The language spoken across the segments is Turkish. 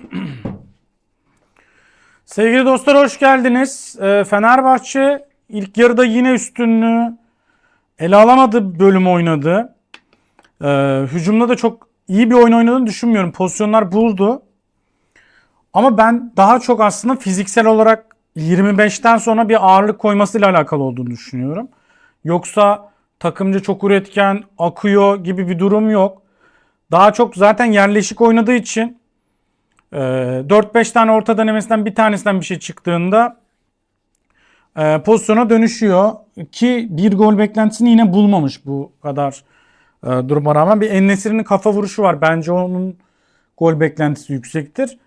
Sevgili dostlar hoş geldiniz. Ee, Fenerbahçe ilk yarıda yine üstünlüğü ele alamadı bölüm oynadı. Ee, hücumda da çok iyi bir oyun oynadığını düşünmüyorum. Pozisyonlar buldu. Ama ben daha çok aslında fiziksel olarak 25'ten sonra bir ağırlık koymasıyla alakalı olduğunu düşünüyorum. Yoksa takımcı çok üretken, akıyor gibi bir durum yok. Daha çok zaten yerleşik oynadığı için e, 4-5 tane orta denemesinden bir tanesinden bir şey çıktığında e, pozisyona dönüşüyor. Ki bir gol beklentisini yine bulmamış bu kadar e, duruma rağmen. Bir Ennesiri'nin kafa vuruşu var. Bence onun gol beklentisi yüksektir.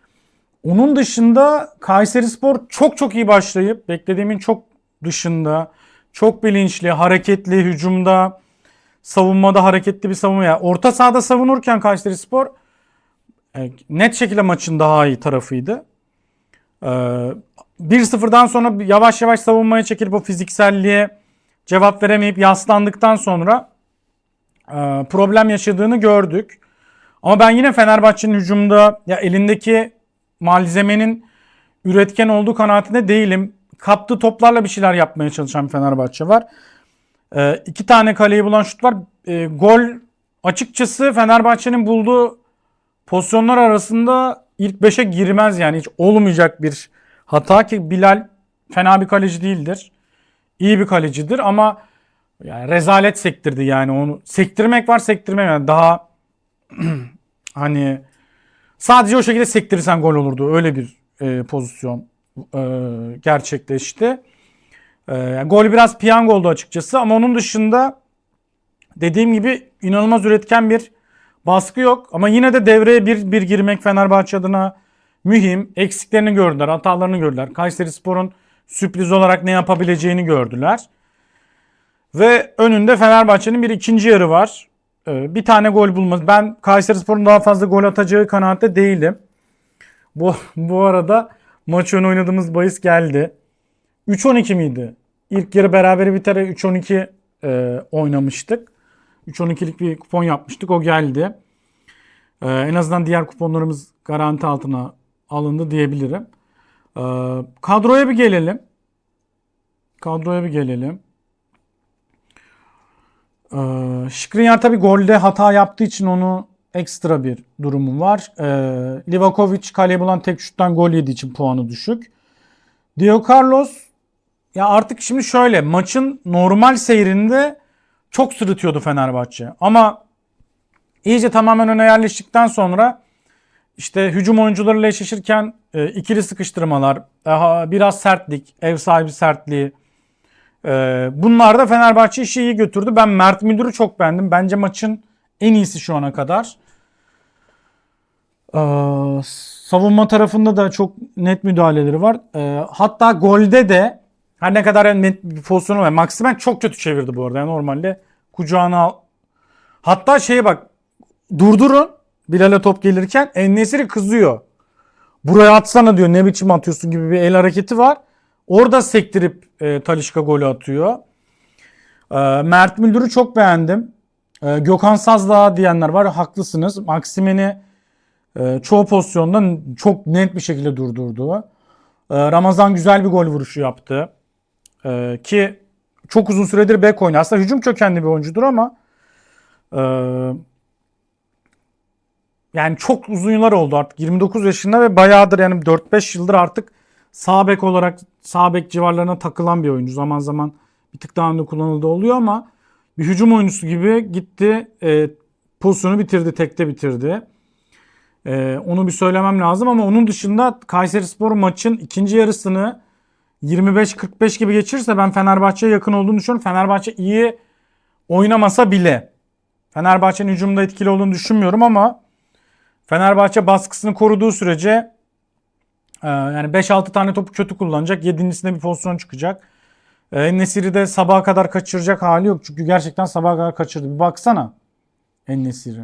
Onun dışında Kayserispor çok çok iyi başlayıp beklediğimin çok dışında çok bilinçli, hareketli, hücumda, savunmada hareketli bir savunma. Yani orta sahada savunurken Kayserispor e, net şekilde maçın daha iyi tarafıydı. E, 1-0'dan sonra yavaş yavaş savunmaya çekilip o fizikselliğe cevap veremeyip yaslandıktan sonra e, problem yaşadığını gördük. Ama ben yine Fenerbahçe'nin hücumda ya elindeki malzemenin üretken olduğu kanaatinde değilim. Kaptığı toplarla bir şeyler yapmaya çalışan bir Fenerbahçe var. Ee, iki tane kaleyi bulan şut var. Ee, gol açıkçası Fenerbahçe'nin bulduğu pozisyonlar arasında ilk 5'e girmez yani hiç olmayacak bir hata ki Bilal fena bir kaleci değildir. İyi bir kalecidir ama yani rezalet sektirdi yani onu sektirmek var sektirmek yani daha hani sadece o şekilde sektirirsen gol olurdu öyle bir e, pozisyon e, gerçekleşti. E, yani gol biraz piyango oldu açıkçası ama onun dışında dediğim gibi inanılmaz üretken bir baskı yok. Ama yine de devreye bir, bir girmek Fenerbahçe adına mühim. Eksiklerini gördüler, hatalarını gördüler. Kayseri Spor'un sürpriz olarak ne yapabileceğini gördüler. Ve önünde Fenerbahçe'nin bir ikinci yarı var. Ee, Bir tane gol bulmaz. Ben Kayseri Spor'un daha fazla gol atacağı kanaatte değilim. Bu, bu arada maç önü oynadığımız bahis geldi. 3-12 miydi? İlk yarı berabere biter 3-12 e, oynamıştık. 3-12'lik bir kupon yapmıştık. O geldi. E, en azından diğer kuponlarımız garanti altına alındı diyebilirim. E, kadroya bir gelelim. Kadroya bir gelelim. E, Skriniar tabii golde hata yaptığı için onu ekstra bir durumu var. E, Livakovic kaleye bulan tek şuttan gol yediği için puanı düşük. Dio Carlos ya artık şimdi şöyle maçın normal seyrinde çok sırıtıyordu Fenerbahçe. Ama iyice tamamen öne yerleştikten sonra işte hücum oyuncularıyla eşleşirken e, ikili sıkıştırmalar, daha biraz sertlik, ev sahibi sertliği. E, bunlar da Fenerbahçe işi iyi götürdü. Ben Mert Müldür'ü çok beğendim. Bence maçın en iyisi şu ana kadar. E, savunma tarafında da çok net müdahaleleri var. E, hatta golde de her ne kadar yani pozisyonu var. Maximen çok kötü çevirdi bu arada. Yani normalde kucağına al. Hatta şeye bak. Durdurun. Bilal'e top gelirken Ennesiri kızıyor. Buraya atsana diyor. Ne biçim atıyorsun gibi bir el hareketi var. Orada sektirip e, Talişka golü atıyor. E, Mert Müldür'ü çok beğendim. E, Gökhan Sazdağ diyenler var. Haklısınız. Maksimen'i e, çoğu pozisyonda çok net bir şekilde durdurdu. E, Ramazan güzel bir gol vuruşu yaptı. Ee, ki çok uzun süredir bek oynuyor. Aslında hücum kökenli bir oyuncudur ama e, yani çok uzun yıllar oldu artık. 29 yaşında ve bayağıdır yani 4-5 yıldır artık sağ bek olarak sağ bek civarlarına takılan bir oyuncu. Zaman zaman bir tık daha önde kullanıldığı oluyor ama bir hücum oyuncusu gibi gitti e, pozisyonu bitirdi, tekte bitirdi. E, onu bir söylemem lazım ama onun dışında Kayserispor maçın ikinci yarısını 25-45 gibi geçirse ben Fenerbahçe'ye yakın olduğunu düşünüyorum. Fenerbahçe iyi oynamasa bile Fenerbahçe'nin hücumda etkili olduğunu düşünmüyorum ama Fenerbahçe baskısını koruduğu sürece e, yani 5-6 tane topu kötü kullanacak. 7.sinde bir pozisyon çıkacak. E, Nesiri de sabaha kadar kaçıracak hali yok. Çünkü gerçekten sabaha kadar kaçırdı. Bir baksana Nesiri.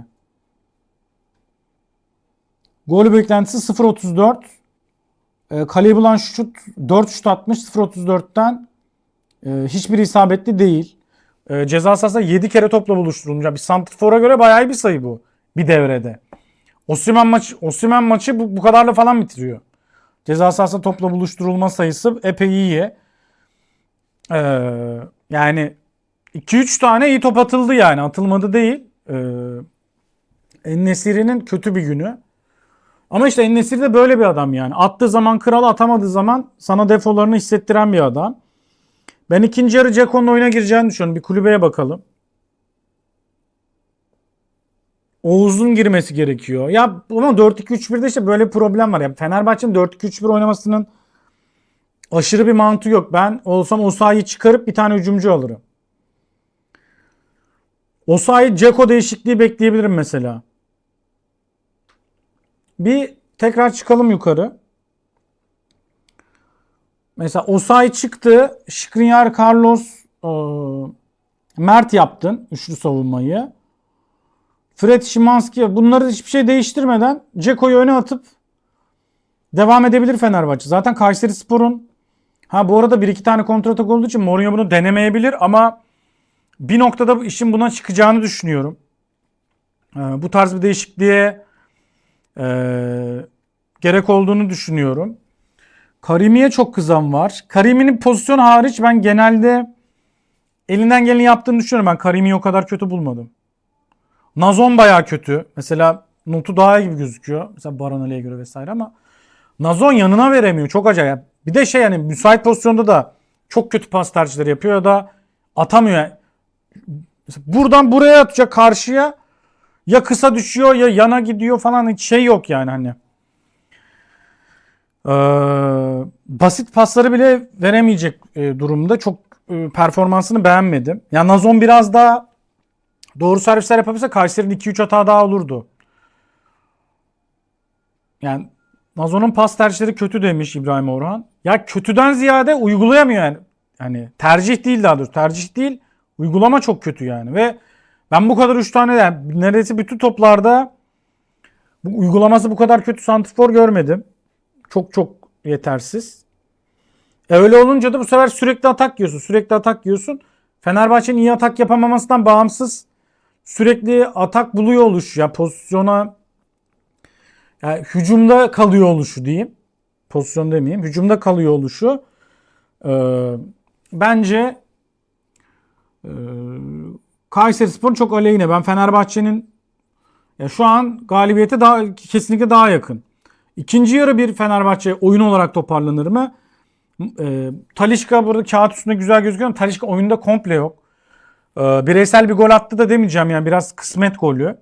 Golü beklentisi 0.34. E, kaleyi bulan şut 4 şut atmış 0.34'ten e, hiçbir isabetli değil. E, ceza sahasında 7 kere topla buluşturulmuş. Bir santrfora göre bayağı bir sayı bu bir devrede. Osimhen maçı Osimhen maçı bu, bu kadarla falan bitiriyor. Ceza sahasında topla buluşturulma sayısı epey iyi. Ee, yani 2-3 tane iyi top atıldı yani. Atılmadı değil. Ee, Ennesiri'nin kötü bir günü. Ama işte Ennesiri de böyle bir adam yani. Attığı zaman kral atamadığı zaman sana defolarını hissettiren bir adam. Ben ikinci yarı Ceko'nun oyuna gireceğini düşünüyorum. Bir kulübeye bakalım. Oğuz'un girmesi gerekiyor. Ya ama 4-2-3-1'de işte böyle bir problem var. Ya Fenerbahçe'nin 4-2-3-1 oynamasının aşırı bir mantığı yok. Ben olsam Osayi'yi çıkarıp bir tane hücumcu alırım. Osayi Ceko değişikliği bekleyebilirim mesela. Bir tekrar çıkalım yukarı. Mesela Osayi çıktı. Skriniar, Carlos, e, Mert yaptın üçlü savunmayı. Fred Şimanski bunları hiçbir şey değiştirmeden Ceko'yu öne atıp devam edebilir Fenerbahçe. Zaten Kayseri Spor'un ha bu arada bir iki tane kontratak olduğu için Mourinho bunu denemeyebilir ama bir noktada işin buna çıkacağını düşünüyorum. Ee, bu tarz bir değişikliğe gerek olduğunu düşünüyorum. Karimi'ye çok kızan var. Karimi'nin pozisyonu hariç ben genelde elinden geleni yaptığını düşünüyorum. Ben Karimi'yi o kadar kötü bulmadım. Nazon bayağı kötü. Mesela notu daha iyi gibi gözüküyor. Mesela Baran Ali'ye göre vesaire ama Nazon yanına veremiyor. Çok acayip. Bir de şey yani müsait pozisyonda da çok kötü pas tercihleri yapıyor ya da atamıyor. Mesela buradan buraya atacak karşıya ya kısa düşüyor ya yana gidiyor falan hiç şey yok yani hani. Ee, basit pasları bile veremeyecek e, durumda. Çok e, performansını beğenmedim. Yani Nazon biraz daha doğru servisler yapabilse Kayseri'nin 2-3 hata daha olurdu. Yani Nazon'un pas tercihleri kötü demiş İbrahim Orhan. Ya kötüden ziyade uygulayamıyor yani. Yani tercih değil daha doğrusu. Tercih değil. Uygulama çok kötü yani. Ve ben bu kadar 3 tane yani neredeyse bütün toplarda bu uygulaması bu kadar kötü santrfor görmedim. Çok çok yetersiz. E öyle olunca da bu sefer sürekli atak yiyorsun. Sürekli atak yiyorsun. Fenerbahçe'nin iyi atak yapamamasından bağımsız sürekli atak buluyor oluşu. Ya pozisyona yani hücumda kalıyor oluşu diyeyim. Pozisyon demeyeyim. Hücumda kalıyor oluşu. Ee, bence e, Kayseri Spor'un çok aleyhine. Ben Fenerbahçe'nin ya şu an galibiyete daha kesinlikle daha yakın. İkinci yarı bir Fenerbahçe oyun olarak toparlanır mı? E, Talişka burada kağıt üstünde güzel gözüküyor ama Talişka oyunda komple yok. E, bireysel bir gol attı da demeyeceğim yani biraz kısmet golü.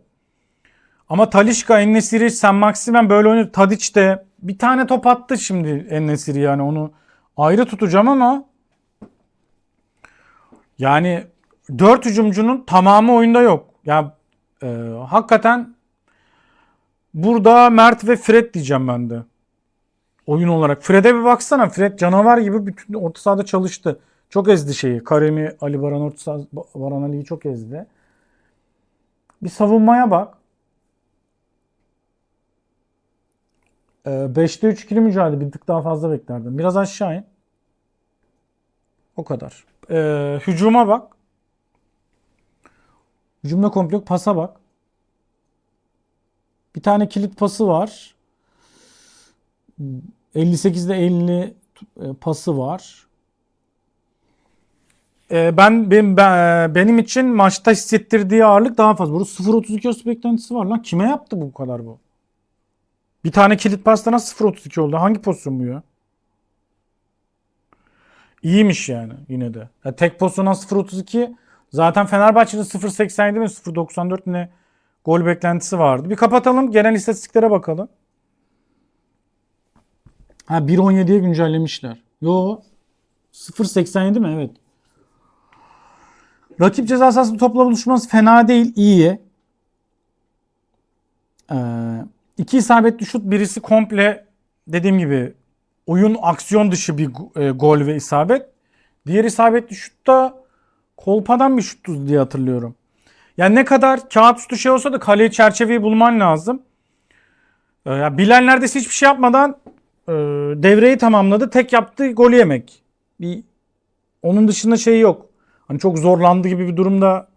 Ama Talişka, Ennesiri, Sen Maximen böyle oynuyor. Tadic de bir tane top attı şimdi Ennesiri yani onu ayrı tutacağım ama yani dört hücumcunun tamamı oyunda yok. Ya e, hakikaten burada Mert ve Fred diyeceğim ben de. Oyun olarak. Fred'e bir baksana. Fred canavar gibi bütün orta sahada çalıştı. Çok ezdi şeyi. Karemi, Ali Baran orta saha, Baran Ali'yi çok ezdi. Bir savunmaya bak. 5'te 3 ikili mücadele bir tık daha fazla beklerdim. Biraz aşağı in. O kadar. Ee, hücuma bak. Hücumda komple yok. Pasa bak. Bir tane kilit pası var. 58'de 50 e, pası var. Ee, ben, benim, ben benim için maçta hissettirdiği ağırlık daha fazla. Burada 0.32 os beklentisi var lan. Kime yaptı bu kadar bu? Bir tane kilit pasta nasıl 0.32 oldu? Hangi pozisyon bu ya? İyiymiş yani yine de. Ya tek pozisyondan 0.32 zaten Fenerbahçe'de 0.87 mi 0.94 ne gol beklentisi vardı. Bir kapatalım genel istatistiklere bakalım. Ha 1.17'ye güncellemişler. Yo 0.87 mi? Evet. Rakip ceza sahasında topla buluşması fena değil, iyi. Ee, iki isabetli şut birisi komple dediğim gibi oyun aksiyon dışı bir e, gol ve isabet. Diğer isabetli şut da kolpadan bir şuttu diye hatırlıyorum. Yani ne kadar kağıt üstü şey olsa da kaleye çerçeveyi bulman lazım. Ee, ya Bilal neredeyse hiçbir şey yapmadan e, devreyi tamamladı. Tek yaptığı golü yemek. Bir onun dışında şey yok. Hani çok zorlandı gibi bir durumda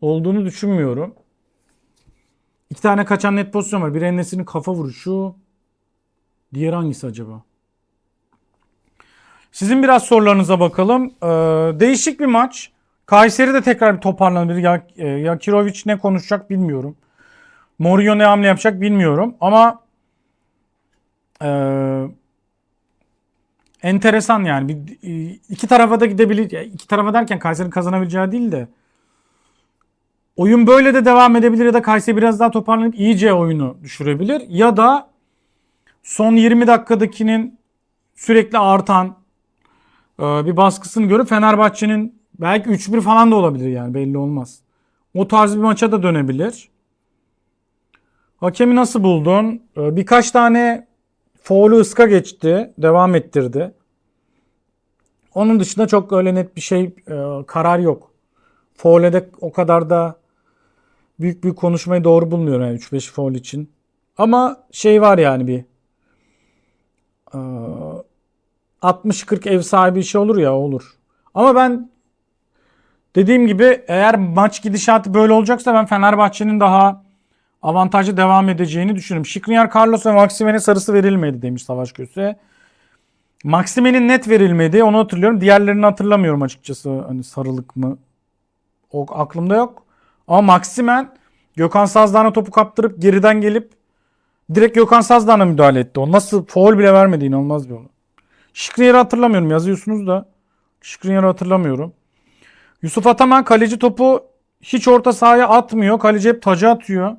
olduğunu düşünmüyorum. İki tane kaçan net pozisyon var. Bir Enes'in kafa vuruşu. Diğeri hangisi acaba? Sizin biraz sorularınıza bakalım. Ee, değişik bir maç. Kayseri de tekrar bir toparlanabilir. Ya, e, Yakirovic ne konuşacak bilmiyorum. Mourinho ne hamle yapacak bilmiyorum. Ama e, enteresan yani. Bir, e, iki tarafa da gidebilir. İki tarafa derken Kayseri'nin kazanabileceği değil de. Oyun böyle de devam edebilir ya da Kayseri biraz daha toparlanıp iyice oyunu düşürebilir. Ya da son 20 dakikadakinin sürekli artan e, bir baskısını görüp Fenerbahçe'nin belki 3-1 falan da olabilir yani belli olmaz. O tarz bir maça da dönebilir. Hakemi nasıl buldun? E, Birkaç tane foul'ü ıska geçti. Devam ettirdi. Onun dışında çok öyle net bir şey e, karar yok. Foul'e de o kadar da büyük bir konuşmayı doğru bulmuyorum yani 3-5 foul için. Ama şey var yani bir e, 60-40 ev sahibi işi olur ya olur. Ama ben dediğim gibi eğer maç gidişatı böyle olacaksa ben Fenerbahçe'nin daha avantajlı devam edeceğini düşünüyorum. Şikrinyar Carlos ve Maxime'nin sarısı verilmedi demiş Savaş Köse. Maxime'nin net verilmedi onu hatırlıyorum. Diğerlerini hatırlamıyorum açıkçası. Hani sarılık mı? O aklımda yok. Ama Maximen Gökhan Sazdan'a topu kaptırıp geriden gelip direkt Gökhan Sazdan'a müdahale etti. O nasıl foul bile vermedi inanılmaz bir olay. Şikrinyar'ı hatırlamıyorum yazıyorsunuz da. Şikrinyar'ı hatırlamıyorum. Yusuf Ataman kaleci topu hiç orta sahaya atmıyor. Kaleci hep taca atıyor.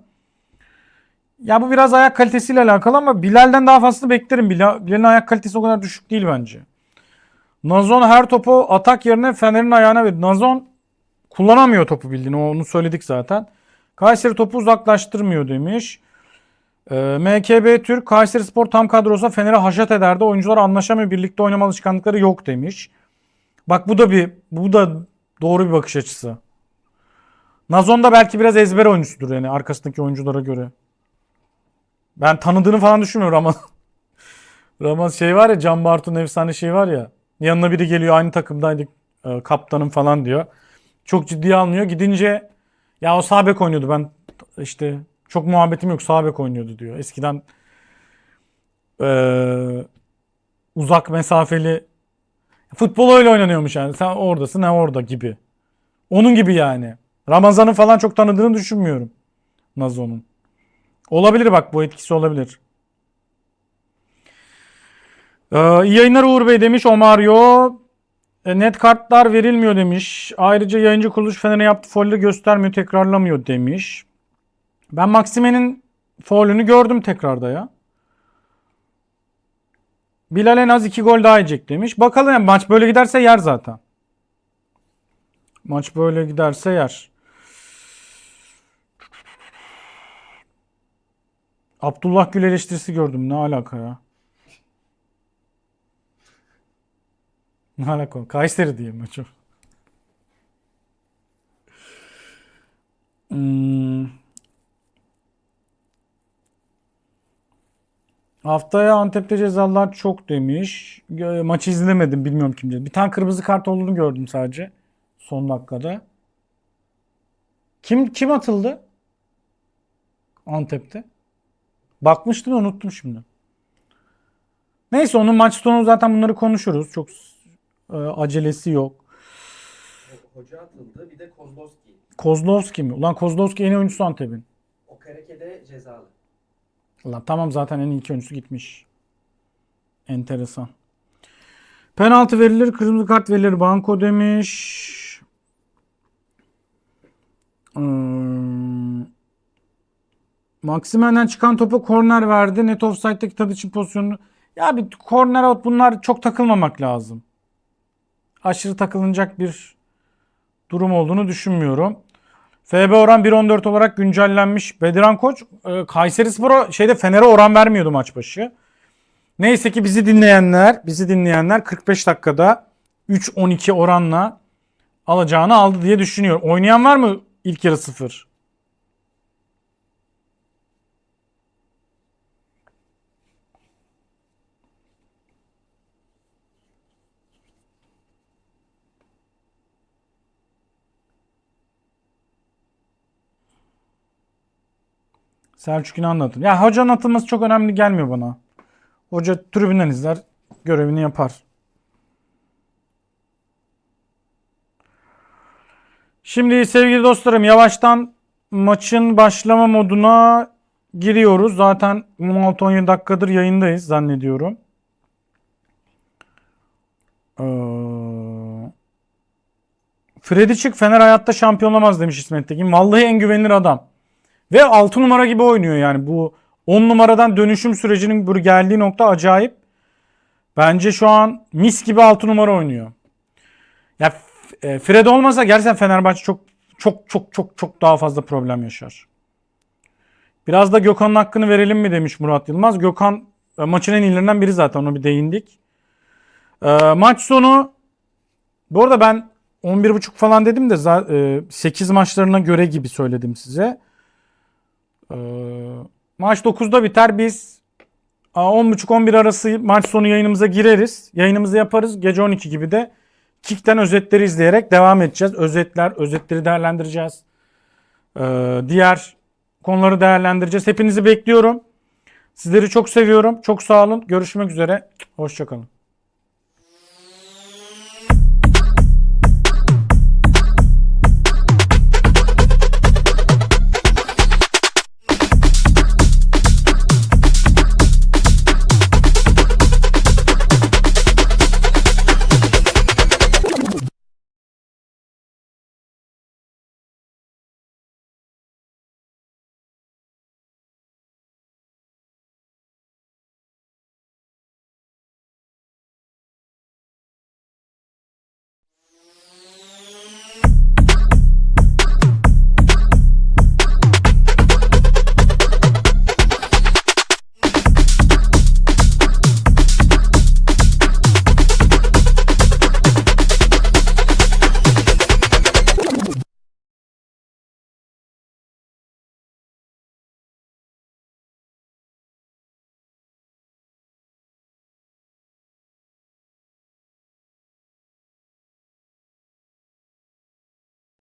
Ya bu biraz ayak kalitesiyle alakalı ama Bilal'den daha fazlasını beklerim. Bilal- Bilal'in ayak kalitesi o kadar düşük değil bence. Nazon her topu atak yerine Fener'in ayağına verir. Nazon kullanamıyor topu bildiğini. Onu söyledik zaten. Kayseri topu uzaklaştırmıyor demiş. Ee, MKB Türk Kayseri Spor tam kadrosa Fener'e haşat ederdi. Oyuncular anlaşamıyor. Birlikte oynama alışkanlıkları yok demiş. Bak bu da bir bu da doğru bir bakış açısı. Nazon da belki biraz ezber oyuncusudur yani arkasındaki oyunculara göre. Ben tanıdığını falan düşünmüyorum ama Ramaz şey var ya Can Bartu'nun efsane şey var ya. Yanına biri geliyor aynı takımdaydık e, kaptanım falan diyor. Çok ciddiye almıyor. Gidince ya o sağ bek oynuyordu ben işte çok muhabbetim yok sağ bek oynuyordu diyor. Eskiden e, uzak mesafeli futbol öyle oynanıyormuş yani. Sen oradasın ne orada gibi. Onun gibi yani. Ramazan'ın falan çok tanıdığını düşünmüyorum. Nazo'nun. Olabilir bak bu etkisi olabilir. Ee, iyi yayınlar Uğur Bey demiş Omario. E, net kartlar verilmiyor demiş. Ayrıca yayıncı kuruluş Fener'e yaptığı faulleri göstermiyor, tekrarlamıyor demiş. Ben Maxime'nin faulünü gördüm tekrarda ya. Bilal en az 2 gol daha yiyecek demiş. Bakalım yani maç böyle giderse yer zaten. Maç böyle giderse yer. Abdullah Gül eleştirisi gördüm. Ne alaka ya? Ne alaka? Kayseri diyeyim maçı. Hmm. Haftaya Antep'te cezalar çok demiş. Maçı izlemedim bilmiyorum kimce. Bir tane kırmızı kart olduğunu gördüm sadece. Son dakikada. Kim kim atıldı? Antep'te. Bakmıştım unuttum şimdi. Neyse onun maç sonu zaten bunları konuşuruz. Çok e, acelesi yok. Hoca atıldı bir de Kozlovski. Kozlovski mi? Ulan Kozlovski en iyi oyuncusu Antep'in. O Karake'de cezalı. Ulan tamam zaten en iki oyuncusu gitmiş. Enteresan. Penaltı verilir, kırmızı kart verilir. Banko demiş. Hmm. Maximen'den çıkan topa korner verdi. Net offside'daki tadı için pozisyonu. Ya bir korner out bunlar çok takılmamak lazım. Aşırı takılınacak bir durum olduğunu düşünmüyorum. FB oran 1.14 olarak güncellenmiş. Bediran Koç e, Kayseri Spor'a şeyde Fener'e oran vermiyordu maç başı. Neyse ki bizi dinleyenler, bizi dinleyenler 45 dakikada 3-12 oranla alacağını aldı diye düşünüyor. Oynayan var mı ilk yarı 0? Selçuk yine anlatın. Ya hocanın atılması çok önemli gelmiyor bana. Hoca tribünden izler, görevini yapar. Şimdi sevgili dostlarım yavaştan maçın başlama moduna giriyoruz. Zaten 16-17 dakikadır yayındayız zannediyorum. Ee, Freddy çık Fener hayatta şampiyon olamaz demiş İsmet Tekin. Vallahi en güvenilir adam. Ve 6 numara gibi oynuyor yani bu 10 numaradan dönüşüm sürecinin bu geldiği nokta acayip. Bence şu an mis gibi 6 numara oynuyor. Ya e, Fred olmasa gerçekten Fenerbahçe çok çok çok çok çok daha fazla problem yaşar. Biraz da Gökhan'ın hakkını verelim mi demiş Murat Yılmaz. Gökhan e, maçın en iyilerinden biri zaten ona bir değindik. E, maç sonu bu arada ben 11.5 falan dedim de e, 8 maçlarına göre gibi söyledim size. E, maç 9'da biter. Biz a, 10.30-11 arası maç sonu yayınımıza gireriz. Yayınımızı yaparız. Gece 12 gibi de Kick'ten özetleri izleyerek devam edeceğiz. Özetler, özetleri değerlendireceğiz. E, diğer konuları değerlendireceğiz. Hepinizi bekliyorum. Sizleri çok seviyorum. Çok sağ olun. Görüşmek üzere. Hoşçakalın.